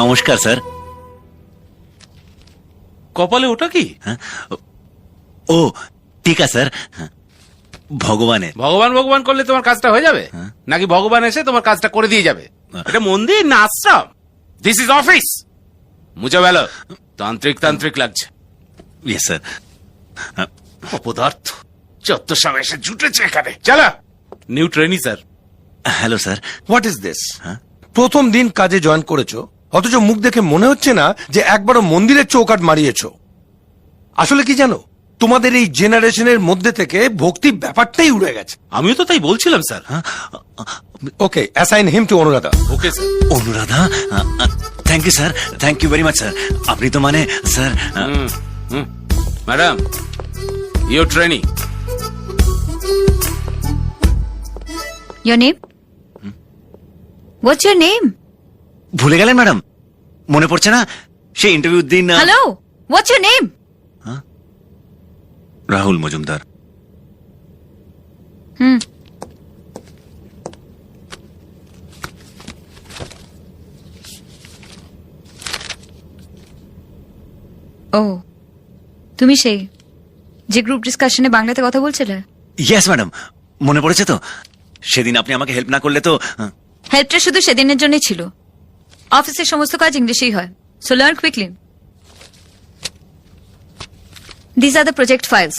নমস্কার স্যার। কপালে ওটা কি? ও টিকা স্যার। ভগবানের। ভগবান ভগবান করলে তোমার কাজটা হয়ে যাবে? নাকি ভগবান এসে তোমার কাজটা করে দিয়ে যাবে? এটা মন্দির না আশ্রম। দিস ইজ অফিস মুঝে বেলো তান্ত্রিক তান্ত্রিক লাগছে। ইয়েস স্যার অপদার্থ চত্ব সব এসে জুটেছে এখানে। চলো। New trainee sir hello sir what is this হ্যাঁ? প্রথম দিন কাজে জয়েন করেছ? অথচ মুখ দেখে মনে হচ্ছে না যে একবারও মন্দিরের চৌকাট মারিয়েছ। আসলে কি জানো? তোমাদের এই জেনারেশনের মধ্যে থেকে ভক্তি ব্যাপারটাই উড়ে গেছে। আমিও তো তাই বলছিলাম sir. Okay assign him to Anuradha okay sir. Anuradha thank you sir thank you very much sir আপনি তো মানে sir madam your trainee Your name? What's your name? ভুলে গেলেন ম্যাডাম? মনে পড়ছে না? সেই ইন্টারভিউ দিন Hello? What's your name? Rahul Majumdar. Hmm. ও তুমি সেই যে গ্রুপ ডিসকাশনে বাংলাতে কথা বলছিলে? Yes madam. মনে পড়েছে তো? সেদিন আপনি আমাকে হেল্প না করলে তো হেল্পটা শুধু সেদিনের জন্যই ছিল। অফিসের সমস্ত কাজ ইংলিশেই হয়। So learn quickly this are the project files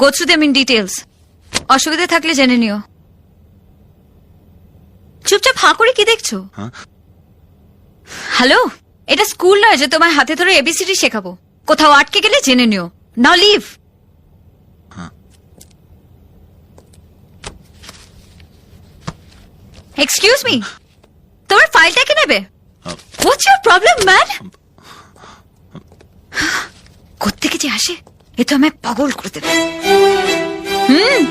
go through them in details অসুবিধা থাকলে জেনে নিও। চুপচাপ হাঁ করে কি দেখছ? হ্যাঁ? হ্যালো এটা স্কুল নয় যে তোমার হাতে ধরে এবিসিডি শেখাবো। কোথাও আটকে গেলে জেনে নিও। নাও লিভ এক্সকিউজ মি তোমার ফাইলটা কে নেবে? হোয়াটস ইউর প্রবলেম ম্যান কোত্থেকে যে আসে এ তো আমায় পাগল করে দেবে। হুম।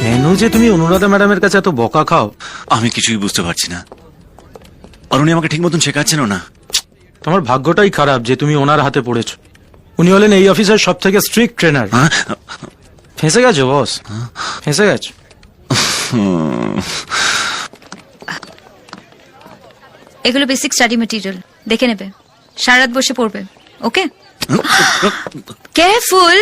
কেন যে তুমি অনুরাধা ম্যাডামের কাছে এত বকা খাও? আমি কিছুই বুঝতে পারছি না। আর উনি আমাকে ঠিক মতন শেখাচ্ছেনও না। তোমার ভাগ্যটাই খারাপ যে তুমি ওনার হাতে পড়েছো। উনি হলেন এই অফিসের সব থেকে স্ট্রিক্ট ট্রেনার হ্যাঁ? ফেঁসে গেছো বস ফেঁসে গেছো? এগুলো বেসিক স্টাডি মেটেরিয়াল দেখে নেবে। সারা রাত বসে পড়বে। ওকে কেয়ারফুল